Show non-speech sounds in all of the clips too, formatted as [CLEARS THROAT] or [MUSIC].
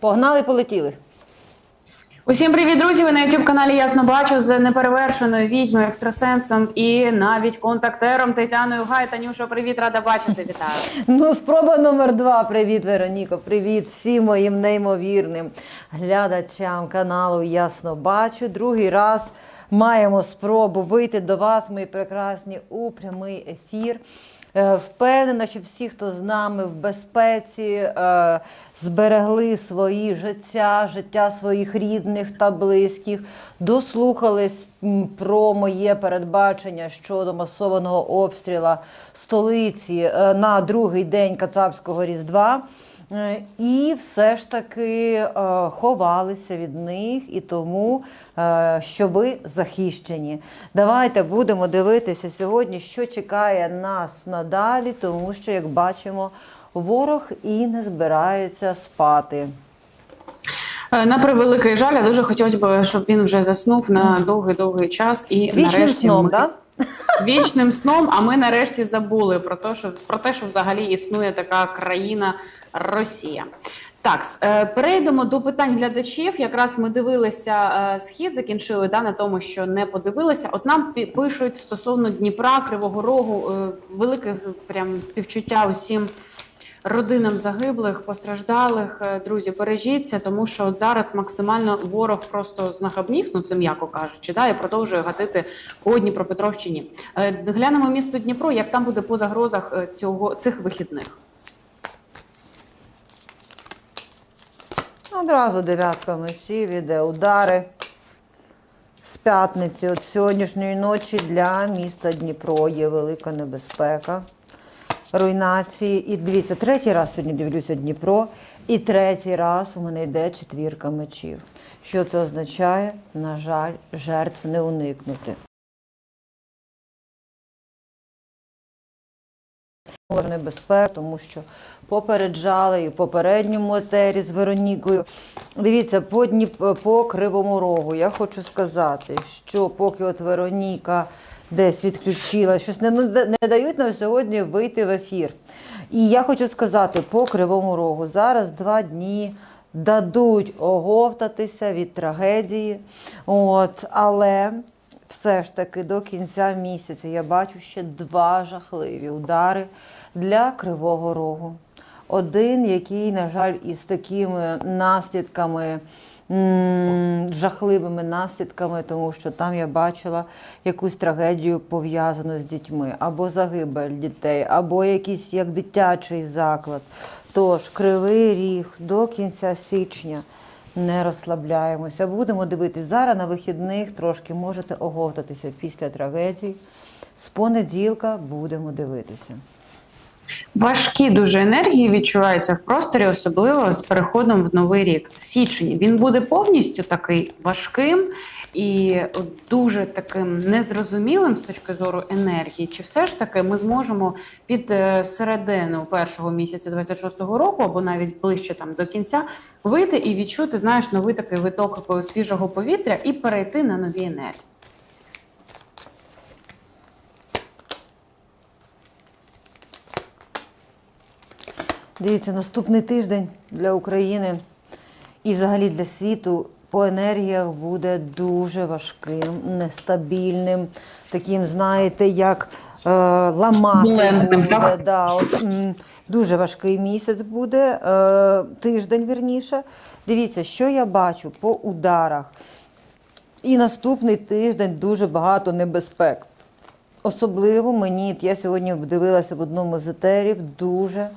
Погнали, полетіли. Усім привіт, друзі! Ви на youtube каналі Ясно бачу з неперевершеною відьмою, екстрасенсом і навіть контактером Тетяною Гай. Танюша, привіт, рада бачити. Вітаю. [LAUGHS] Ну, спроба номер два. Привіт, Вероніко. Привіт всім моїм неймовірним глядачам каналу Ясно бачу. Другий раз маємо спробу вийти до вас, мої прекрасні, у прямий ефір. Е, Впевнена, що всі, хто з нами в безпеці, е, зберегли свої життя, життя своїх рідних та близьких, дослухались про моє передбачення щодо масованого обстріла столиці е, на другий день Кацапського Різдва. Е, І все ж таки е, ховалися від них, і тому, е, що ви захищені. Давайте будемо дивитися сьогодні, що чекає нас надалі, тому що, як бачимо, ворог і не збирається спати. На превеликий жаль, я дуже хотілося б, щоб він вже заснув на довгий-довгий час і Вічним нарешті сном, ми... так? Вічним сном. А ми нарешті забули про те, що про те, що взагалі існує така країна Росія. Так, е, перейдемо до питань глядачів. Якраз ми дивилися е, схід, закінчили да, на тому, що не подивилися. От нам пишуть стосовно Дніпра, Кривого Рогу, е, велике прям співчуття усім родинам загиблих, постраждалих. Е, Друзі, бережіться, тому що от зараз максимально ворог просто знахабнів, ну це м'яко кажучи, да, і продовжує гатити по Дніпропетровщині. Е, Глянемо місто Дніпро, як там буде по загрозах е, цього цих вихідних. Одразу дев'ятка мечів іде удари з п'ятниці. От сьогоднішньої ночі для міста Дніпро є велика небезпека руйнації. І дивіться, третій раз сьогодні дивлюся Дніпро, і третій раз у мене йде четвірка мечів. Що це означає? На жаль, жертв не уникнути. Може, небезпек, тому що попереджали і в попередньому етері з Веронікою. Дивіться, по, Дніп... по Кривому Рогу я хочу сказати, що поки от Вероніка десь відключила, щось не, ну, не дають нам сьогодні вийти в ефір. І я хочу сказати, по Кривому Рогу зараз два дні дадуть оговтатися від трагедії. От, але все ж таки до кінця місяця я бачу ще два жахливі удари для Кривого Рогу. Один, який, на жаль, із такими наслідками, жахливими наслідками, тому що там я бачила якусь трагедію пов'язану з дітьми, або загибель дітей, або якийсь як дитячий заклад. Тож Кривий Ріг до кінця січня. Не розслабляємося. Будемо дивитись зараз на вихідних, трошки можете оговтатися після трагедії. З понеділка будемо дивитися. Важкі дуже енергії відчуваються в просторі, особливо з переходом в новий рік. Січень він буде повністю такий важким і дуже таким незрозумілим з точки зору енергії. Чи все ж таки ми зможемо під е, середину першого місяця 26-го року, або навіть ближче там до кінця, вийти і відчути, знаєш, новий такий виток свіжого повітря і перейти на нові енергії? Дивіться, наступний тиждень для України і взагалі для світу по енергіях буде дуже важким, нестабільним, таким, знаєте, як е, ламати буде. Да, от, м, дуже важкий місяць буде, е, тиждень вірніше. Дивіться, що я бачу по ударах. І наступний тиждень дуже багато небезпек. Особливо мені, я сьогодні дивилася в одному з етерів, дуже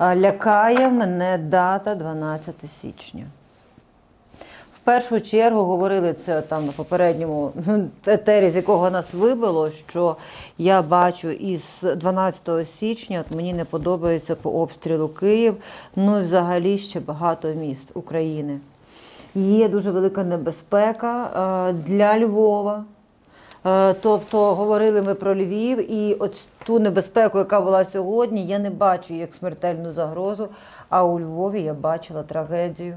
лякає мене дата 12 січня. В першу чергу говорили це там на попередньому етері, з якого нас вибило, що я бачу із 12 січня, от мені не подобається по обстрілу Київ, ну і взагалі ще багато міст України. Є дуже велика небезпека для Львова. Е, Тобто говорили ми про Львів, і от ту небезпеку, яка була сьогодні, я не бачу як смертельну загрозу. А у Львові я бачила трагедію.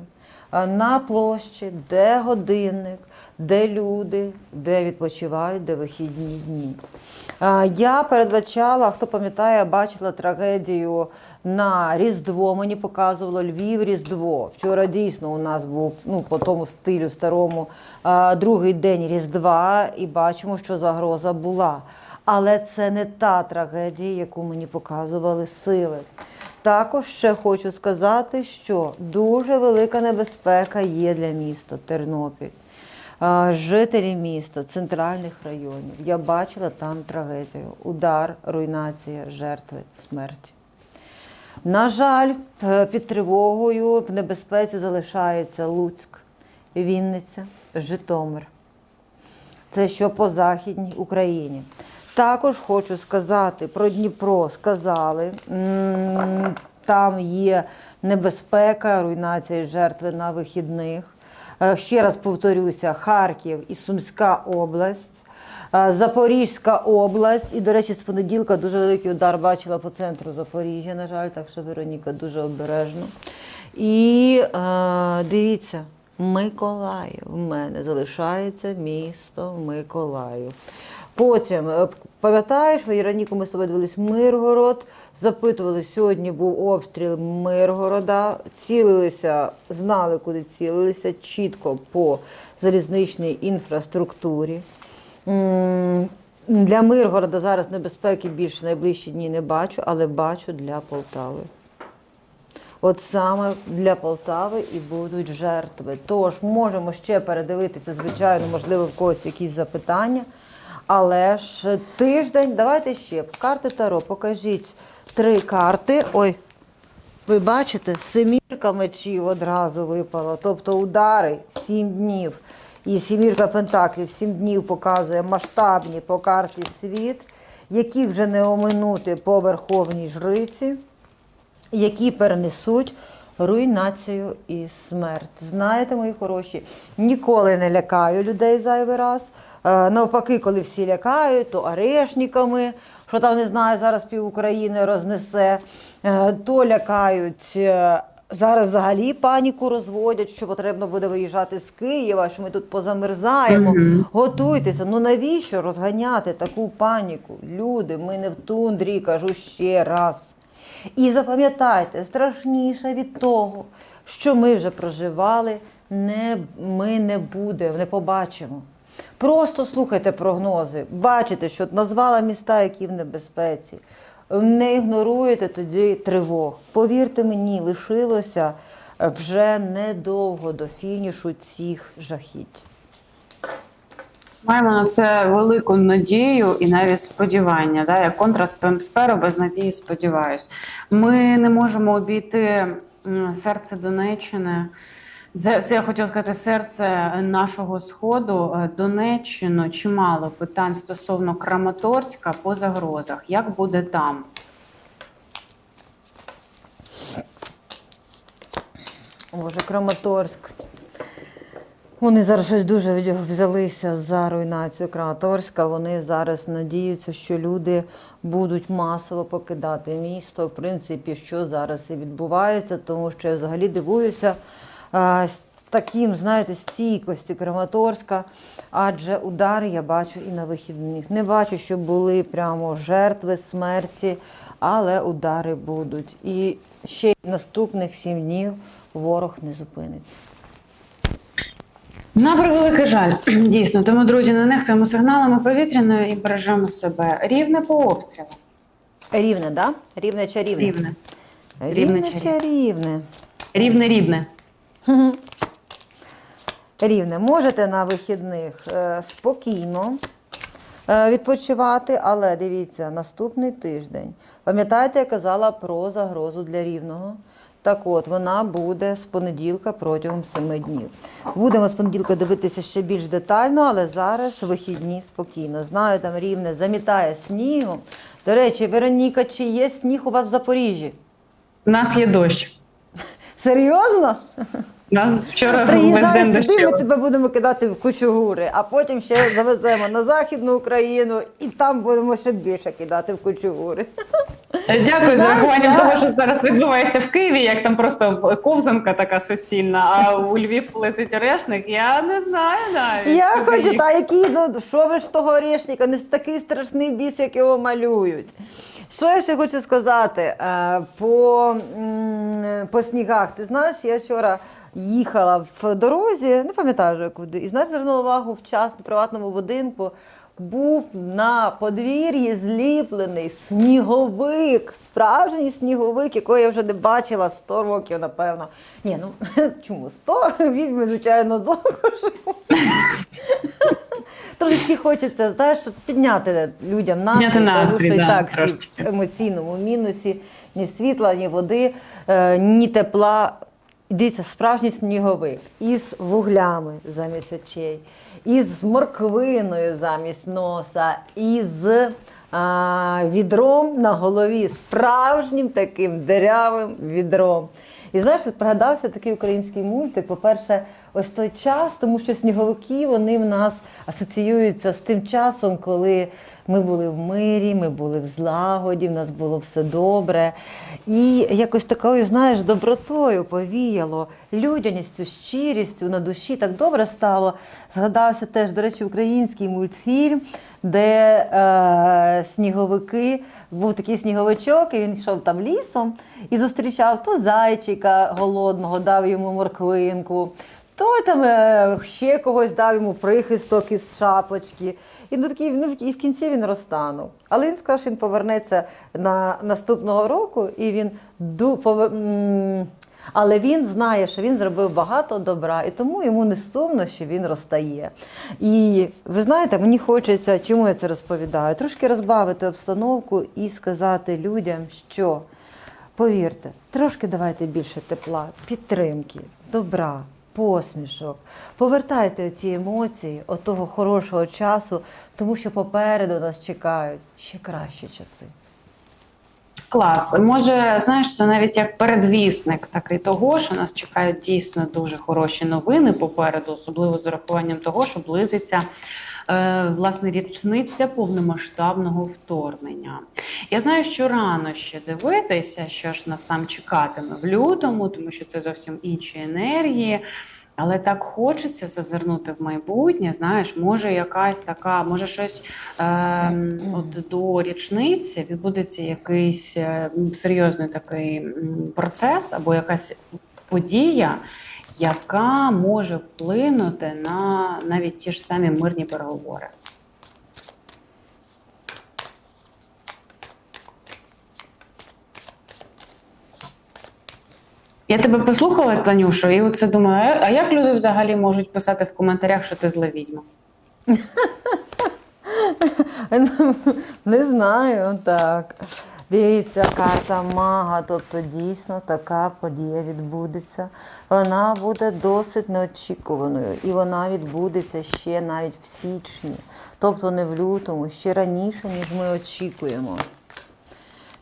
Е, на площі, де годинник, де люди, де відпочивають, де вихідні дні. Е, Я передбачала, хто пам'ятає, бачила трагедію на Різдво. Мені показувало Львів Різдво. Вчора дійсно у нас був ну, по тому стилю старому е, другий день Різдва, і бачимо, що загроза була. Але це не та трагедія, яку мені показували сили. Також ще хочу сказати, що дуже велика небезпека є для міста Тернопіль. Жителі міста, центральних районів. Я бачила там трагедію. Удар, руйнація, жертви, смерть. На жаль, під тривогою в небезпеці залишається Луцьк, Вінниця, Житомир. Це що по Західній Україні. Також хочу сказати про Дніпро. Сказали, там є небезпека, руйнація і жертви на вихідних. Е, Ще раз повторюся: Харків і Сумська область. Е, Запорізька область, і, до речі, з понеділка дуже великий удар бачила по центру Запоріжжя, на жаль, так що Вероніка дуже обережно. І е, дивіться, Миколаїв в мене залишається місто Миколаїв. Потім, е, пам'ятаєш, Вероніку, ми з тобою дивились Миргород, запитували, сьогодні був обстріл Миргорода, цілилися, знали, куди цілилися, чітко по залізничній інфраструктурі. Для Миргорода зараз небезпеки більше найближчі дні не бачу, але бачу для Полтави. От саме для Полтави і будуть жертви. Тож можемо ще передивитися, звичайно, можливо, в когось якісь запитання. Але ж тиждень, давайте ще карти Таро, покажіть три карти. Ой, ви бачите, семірка мечів одразу випала, тобто удари сім днів. І сімірка пентаклів сім днів показує масштабні по карті світ, яких вже не оминути по верховній жриці, які перенесуть руйнацію і смерть. Знаєте, мої хороші, ніколи не лякаю людей зайвий раз. Е, Навпаки, коли всі лякають, то арешниками, що там не знаю, зараз пів України рознесе, е, то лякають. е, Зараз взагалі паніку розводять, що потрібно буде виїжджати з Києва, що ми тут позамерзаємо. Готуйтеся. Ну навіщо розганяти таку паніку? Люди, ми не в тундрі, кажу ще раз. І запам'ятайте, страшніше від того, що ми вже проживали, не, ми не будемо, не побачимо. Просто слухайте прогнози, бачите, що назвала міста, які в небезпеці. Не ігноруєте тоді тривог. Повірте мені, лишилося вже недовго до фінішу цих жахіть. Маємо на це велику надію і навіть сподівання. Да? Як контрасперу без надії сподіваюсь. Ми не можемо обійти серце Донеччини. Я хотіла сказати серце нашого сходу. Е, Донеччину чимало питань стосовно Краматорська по загрозах. Як буде там? Боже, Краматорськ. Вони зараз щось дуже взялися за руйнацію Краматорська. Вони зараз надіються, що люди будуть масово покидати місто. В принципі, що зараз і відбувається, тому що я взагалі дивуюся а, таким, знаєте, стійкості Краматорська, адже удари я бачу і на вихідних. Не бачу, щоб були прямо жертви смерті, але удари будуть. І ще наступних сім днів ворог не зупиниться. На превеликий жаль, [CLEARS THROAT] дійсно. Тому, друзі, не нехтуємо сигналами повітряної і бережемо себе. Рівне по обстрілу. Рівне, да? Рівне чи рівне? Рівне. Рівне Рівне чи чи рівне? Рівне рівне. Рівне. Можете на вихідних е, спокійно е, відпочивати, але дивіться, наступний тиждень. Пам'ятаєте, я казала про загрозу для рівного? Так от, вона буде з понеділка протягом семи днів. Будемо з понеділка дивитися ще більш детально, але зараз вихідні спокійно. Знаю, там рівне замітає снігом. До речі, Вероніка, чи є сніг у вас в Запоріжжі? У нас є дощ. Серйозно? Нас вчора Приїжджай сюди, ми тебе будемо кидати в кучугури, а потім ще завеземо на Західну Україну і там будемо ще більше кидати в кучугури. Дякую за врахуванням того, що зараз відбувається в Києві, як там просто ковзанка така суцільна, а у Львів летить орешник. Я не знаю навіть. Я куди хочу, їх. та який, ну що ви ж того орешника, не такий страшний біс, як його малюють. Що я ще хочу сказати Е, по, по снігах? Ти знаєш, я вчора їхала в дорозі, не пам'ятаю вже куди, і знаєш, звернула увагу в час в приватному будинку. Був на подвір'ї зліплений сніговик, справжній сніговик, якого я вже не бачила 100 років, напевно. Ні, ну [LAUGHS] чому 100? Відьми, звичайно, довго. [LAUGHS] Трошки хочеться, знаєш, підняти людям настрій, тому що і так всі в емоційному мінусі, ні світла, ні води, е, ні тепла. Дивіться, справжній сніговик із вуглями замість очей, із морквиною замість носа, із а, відром на голові, справжнім таким дерявим відром. І знаєш, пригадався такий український мультик. По-перше, ось той час, тому що сніговики вони в нас асоціюються з тим часом, коли ми були в мирі, ми були в злагоді, в нас було все добре. І якось такою, знаєш, добротою повіяло, людяністю, щирістю на душі так добре стало. Згадався теж, до речі, український мультфільм, де е, сніговики, був такий сніговичок, і він йшов там лісом і зустрічав то зайчика голодного, дав йому морквинку. Той там е, ще когось дав йому прихисток із шапочки. І, ну, такий, ну, і в кінці він розтанув. Але він сказав, що він повернеться на наступного року, і він ду, пове- м, але він знає, що він зробив багато добра, і тому йому не сумно, що він розтає. І ви знаєте, мені хочеться, чому я це розповідаю? Трошки розбавити обстановку і сказати людям, що повірте, трошки давайте більше тепла, підтримки, добра, посмішок. Повертайте ці емоції, отого хорошого часу, тому що попереду нас чекають ще кращі часи. Клас. Може, знаєш, це навіть як передвісник такий того, що нас чекають дійсно дуже хороші новини попереду, особливо з урахуванням того, що близиться. е, Власне, річниця повномасштабного вторгнення. Я знаю, що рано ще дивитися, що ж нас там чекатиме в лютому, тому що це зовсім інші енергії. Але так хочеться зазирнути в майбутнє. Знаєш, може якась така, може щось е, от до річниці відбудеться якийсь е, серйозний такий процес або якась подія, яка може вплинути на навіть ті ж самі мирні переговори. Я тебе послухала, Танюшо, і оце думаю, а- а як люди взагалі можуть писати в коментарях, що ти зла відьма? [LAUGHS] Не знаю, так. Дивіться, карта мага, тобто дійсно така подія відбудеться. Вона буде досить неочікуваною, і вона відбудеться ще навіть в січні, тобто не в лютому, ще раніше, ніж ми очікуємо.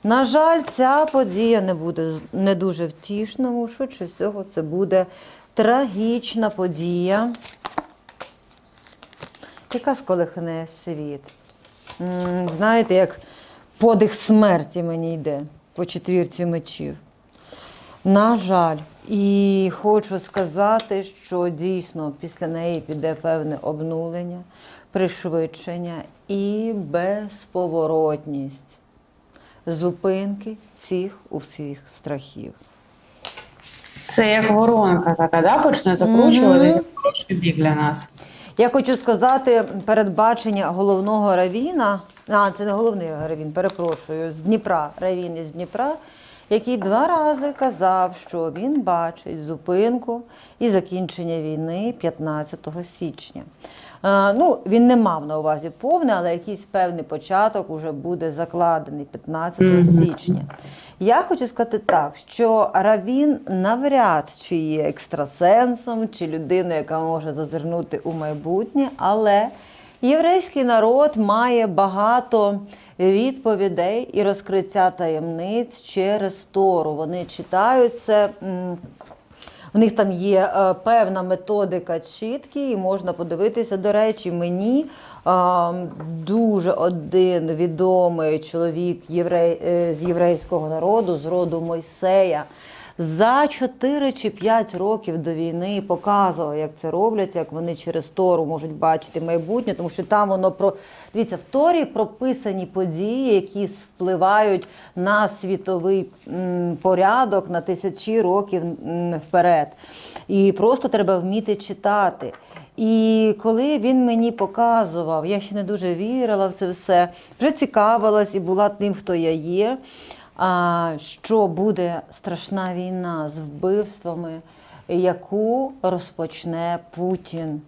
На жаль, ця подія не буде не дуже втішною. Швидше всього, це буде трагічна подія, яка сколихне світ. Знаєте, як подих смерті мені йде по четвірці мечів. На жаль, і хочу сказати, що дійсно після неї піде певне обнулення, пришвидшення і безповоротність зупинки цих усіх страхів. Це як воронка така, да, почне закручувати бік для нас. Я хочу сказати передбачення головного равіна. А, це не головний равін, перепрошую, з Дніпра, равін із Дніпра, який два рази казав, що він бачить зупинку і закінчення війни 15 січня. Е, ну, він не мав на увазі повне, але якийсь певний початок уже буде закладений 15 січня. Я хочу сказати так, що Равін навряд чи є екстрасенсом, чи людиною, яка може зазирнути у майбутнє, але єврейський народ має багато відповідей і розкриття таємниць через Тору. Вони читають це У них там є е, певна методика чіткі, і можна подивитися. До речі, мені е, дуже один відомий чоловік єврей, е, з єврейського народу, з роду Мойсея. За 4 чи 5 років до війни показував, як це роблять, як вони через Тору можуть бачити майбутнє, тому що там воно про дивіться, в Торі прописані події, які впливають на світовий порядок на тисячі років вперед. І просто треба вміти читати. І коли він мені показував, я ще не дуже вірила в це все, вже цікавилась і була тим, хто я є що буде страшна війна з вбивствами, яку розпочне Путін.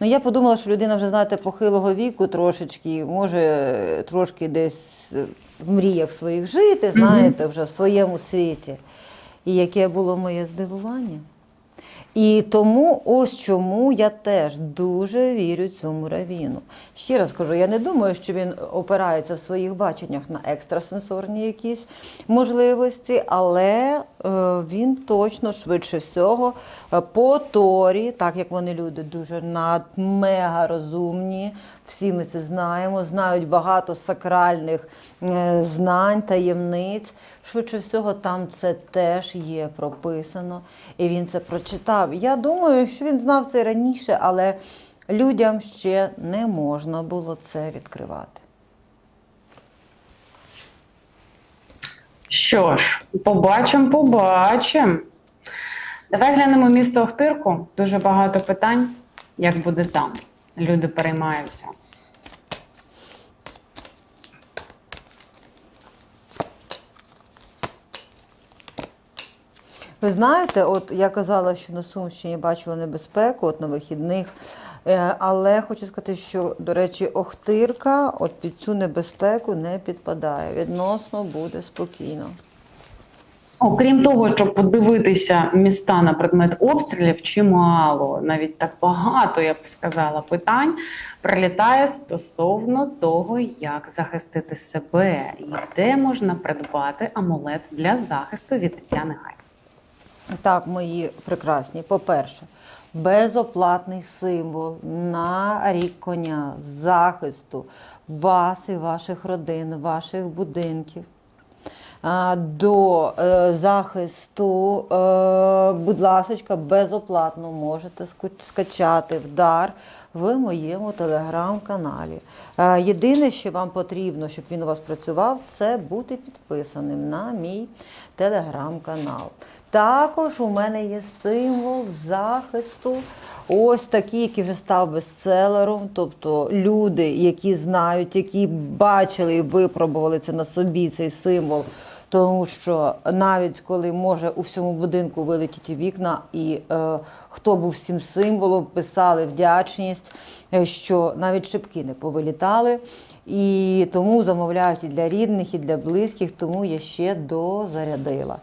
Ну, я подумала, що людина вже, знаєте, похилого віку трошечки, може трошки десь е, в мріях своїх жити, знаєте, вже в своєму світі. І яке було моє здивування. І тому ось чому я теж дуже вірю цьому равіну. Ще раз кажу, я не думаю, що він опирається в своїх баченнях на екстрасенсорні якісь можливості, але е, він точно швидше всього е, по Торі, так як вони люди дуже над мега розумні, всі ми це знаємо, знають багато сакральних е, знань, таємниць. Швидше всього, там це теж є прописано, і він це прочитав. Я думаю, що він знав це раніше, але людям ще не можна було це відкривати. Що ж, побачимо, побачимо. Давай глянемо місто Охтирку. Дуже багато питань. Як буде там? Люди переймаються. Ви знаєте, от я казала, що на Сумщині бачила небезпеку от на вихідних. Е, Але хочу сказати, що, до речі, Охтирка от під цю небезпеку не підпадає. Відносно буде спокійно. Окрім того, щоб подивитися міста на предмет обстрілів, чимало, навіть так багато, я б сказала, питань прилітає стосовно того, як захистити себе і де можна придбати амулет для захисту від Тетяни Гай. Так, мої прекрасні. По-перше, безоплатний символ на рік коня захисту вас і ваших родин, ваших будинків. До е, захисту, е, будь ласка, безоплатно можете скачати в дар в моєму телеграм-каналі. Е, Єдине, що вам потрібно, щоб він у вас працював, це бути підписаним на мій телеграм-канал. Також у мене є символ захисту. Ось такий, який вже став бестселером. Тобто люди, які знають, які бачили і випробували це на собі, цей символ. Тому що навіть коли може у всьому будинку вилетіти вікна, і е, хто був цим символом, писали вдячність, е, що навіть шибки не повилітали. І тому замовляють і для рідних, і для близьких, тому я ще дозарядила.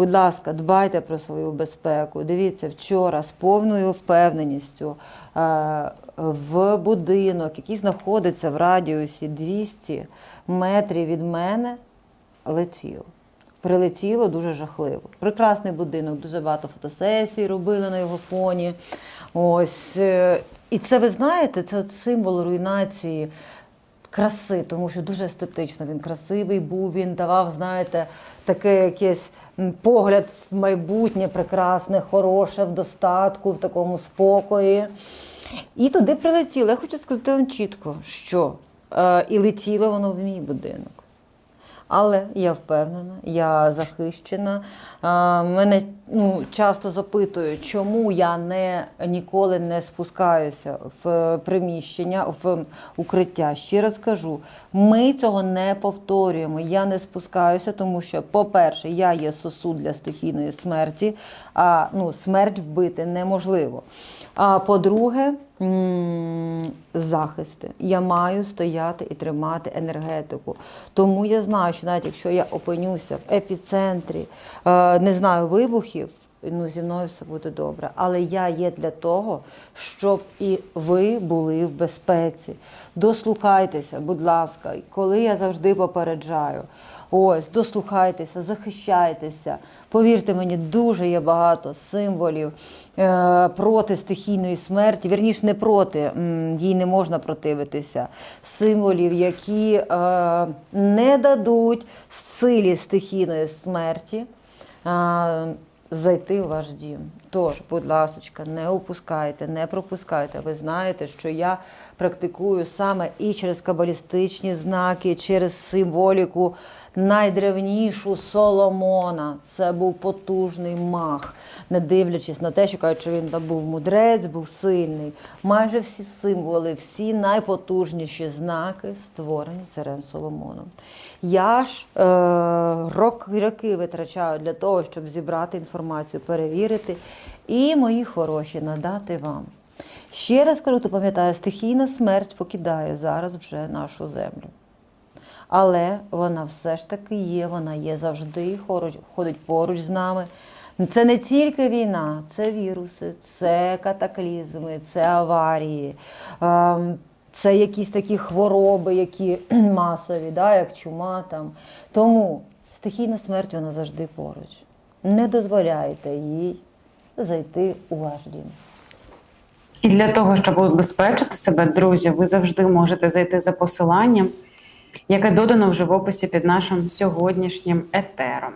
Будь ласка, дбайте про свою безпеку. Дивіться, вчора з повною впевненістю е, в будинок, який знаходиться в радіусі 200 метрів від мене, летіло. Прилетіло дуже жахливо. Прекрасний будинок, дуже багато фотосесій робили на його фоні. Ось. е, І це ви знаєте, це символ руйнації краси, тому що дуже естетично він красивий був. Він давав, знаєте, таке якийсь погляд в майбутнє, прекрасне, хороше, в достатку, в такому спокої. І туди прилетіло. Я хочу сказати вам чітко, що е, і летіло воно в мій будинок. Але я впевнена, я захищена. Мене ну, часто запитують, чому я не, ніколи не спускаюся в приміщення, в укриття. Ще раз кажу, ми цього не повторюємо. Я не спускаюся, тому що, по-перше, я є сосуд для стихійної смерті, а ну, смерть вбити неможливо. А по-друге, захисти. Я маю стояти і тримати енергетику. Тому я знаю, що навіть якщо я опинюся в епіцентрі, е, не знаю, вибухів, ну, зі мною все буде добре. Але я є для того, щоб і ви були в безпеці. Дослухайтеся, будь ласка, коли я завжди попереджаю. Ось, дослухайтеся, захищайтеся. Повірте мені, дуже є багато символів е, проти стихійної смерті. Вірніше, не проти, їй не можна противитися. Символів, які е, не дадуть силі стихійної смерті зайти в ваш дім. Тож, будь ласочка, не опускайте, не пропускайте. Ви знаєте, що я практикую саме і через кабалістичні знаки, через символіку найдревнішу Соломона. Це був потужний мах, не дивлячись на те, що кажуть, що він був мудрець, був сильний. Майже всі символи, всі найпотужніші знаки створені царем Соломоном. Я ж е, рок, роки витрачаю для того, щоб зібрати інформацію, перевірити і мої хороші надати вам. Ще раз кажу, то пам'ятаю, стихійна смерть покидає зараз вже нашу землю. Але вона все ж таки є, вона є завжди, ходить поруч з нами. Це не тільки війна, це віруси, це катаклізми, це аварії, ем, це якісь такі хвороби, які [CLEARS THROAT] масові, да, як чума там. Тому стихійна смерть вона завжди поруч. Не дозволяйте їй зайти у ваш дім. І для того, щоб убезпечити себе, друзі, ви завжди можете зайти за посиланням, яке додано вже в описі під нашим сьогоднішнім етером.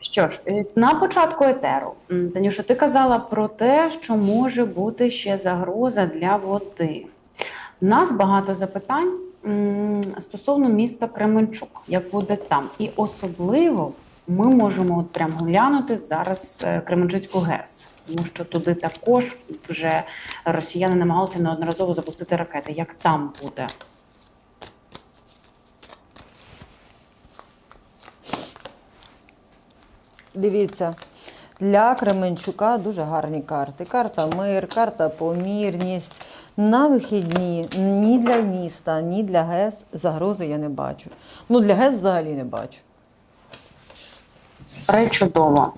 Що ж, на початку етеру, Танюша, ти казала про те, що може бути ще загроза для води. У нас багато запитань стосовно міста Кременчук, як буде там. І особливо ми можемо от прям глянути зараз е, Кременчуцьку ГЕС, тому що туди також вже росіяни намагалися неодноразово запустити ракети. Як там буде? Дивіться, для Кременчука дуже гарні карти. Карта мир, карта помірність. На вихідні ні для міста, ні для ГЕС загрози я не бачу. Ну, для ГЕС взагалі не бачу. Пречудово.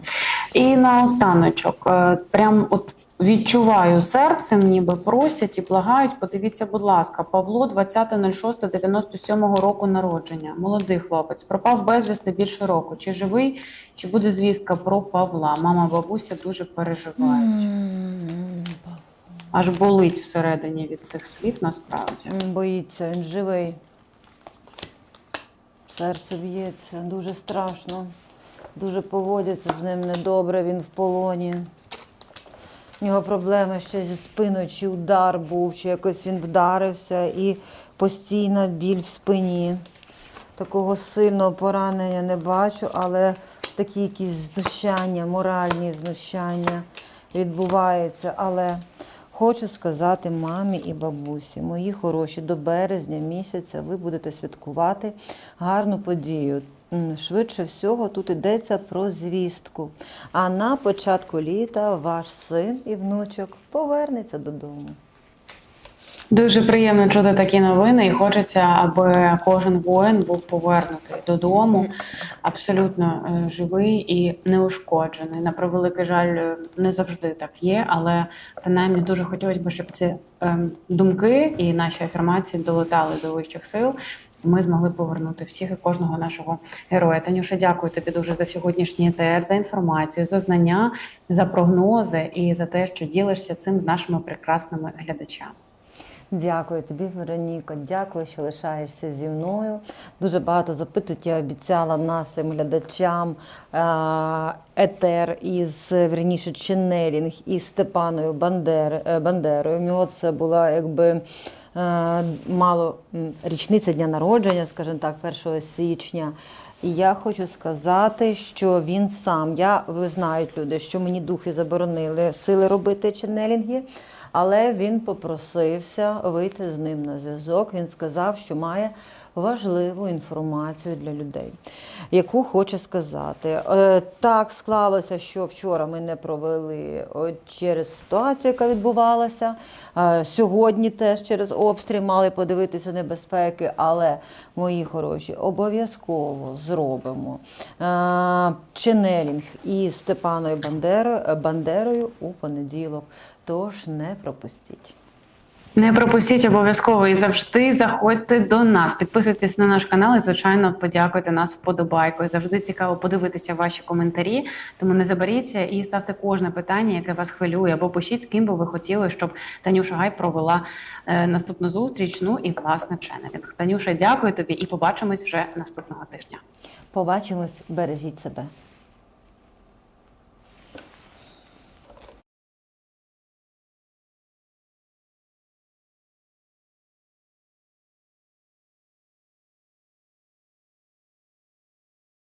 І наостаночок, е, прям от відчуваю серцем, ніби просять і благають. Подивіться, будь ласка, Павло 20.06.97 року народження. Молодий хлопець, пропав безвісти більше року. Чи живий, чи буде звістка про Павла? Мама, бабуся дуже переживають. Аж болить всередині від цих слів насправді. Боїться, він живий. Серце б'ється, дуже страшно. Дуже поводяться з ним недобре, він в полоні. У нього проблеми ще зі спиною, чи удар був, чи якось він вдарився і постійна біль в спині. Такого сильного поранення не бачу, але такі якісь знущання, моральні знущання відбуваються. Але хочу сказати мамі і бабусі, мої хороші, до березня місяця ви будете святкувати гарну подію. Швидше всього, тут йдеться про звістку. А на початку літа ваш син і внучок повернеться додому. Дуже приємно чути такі новини, і хочеться, аби кожен воїн був повернутий додому, абсолютно е, живий і неушкоджений. На превеликий жаль, е, не завжди так є, але принаймні дуже хотілося б, щоб ці ем, думки і наші афірмації долетали до вищих сил. Ми змогли повернути всіх і кожного нашого героя. Танюша, дякую тобі дуже за сьогоднішній ЕТР, за інформацію, за знання, за прогнози і за те, що ділишся цим з нашими прекрасними глядачами. Дякую тобі, Вероніко. Дякую, що лишаєшся зі мною. Дуже багато запитують. Я обіцяла нашим глядачам е, етер із верніше ченнелінг із Степаною Бандер, е, Бандерою. У нього це була якби. Е, Мало річниця дня народження, скажімо так, 1 січня. І я хочу сказати, що він сам, я ви знають люди, що мені духи заборонили сили робити ченнелінги. Але він попросився вийти з ним на зв'язок. Він сказав, що має важливу інформацію для людей, яку хоче сказати. Е, Так склалося, що вчора ми не провели через ситуацію, яка відбувалася. Е, Сьогодні теж через обстріл мали подивитися небезпеки, але мої хороші обов'язково зробимо е, ченелінг із Степаною Бандерою, Бандерою у понеділок. Тож не пропустіть. Не пропустіть обов'язково і завжди заходьте до нас. Підписуйтесь на наш канал і, звичайно, подякуйте нас вподобайкою. Завжди цікаво подивитися ваші коментарі. Тому не заберіться і ставте кожне питання, яке вас хвилює, або пишіть, з ким би ви хотіли, щоб Танюша Гай провела е, наступну зустріч. Ну і власне ченелінг. Танюша, дякую тобі і побачимось вже наступного тижня. Побачимось, бережіть себе.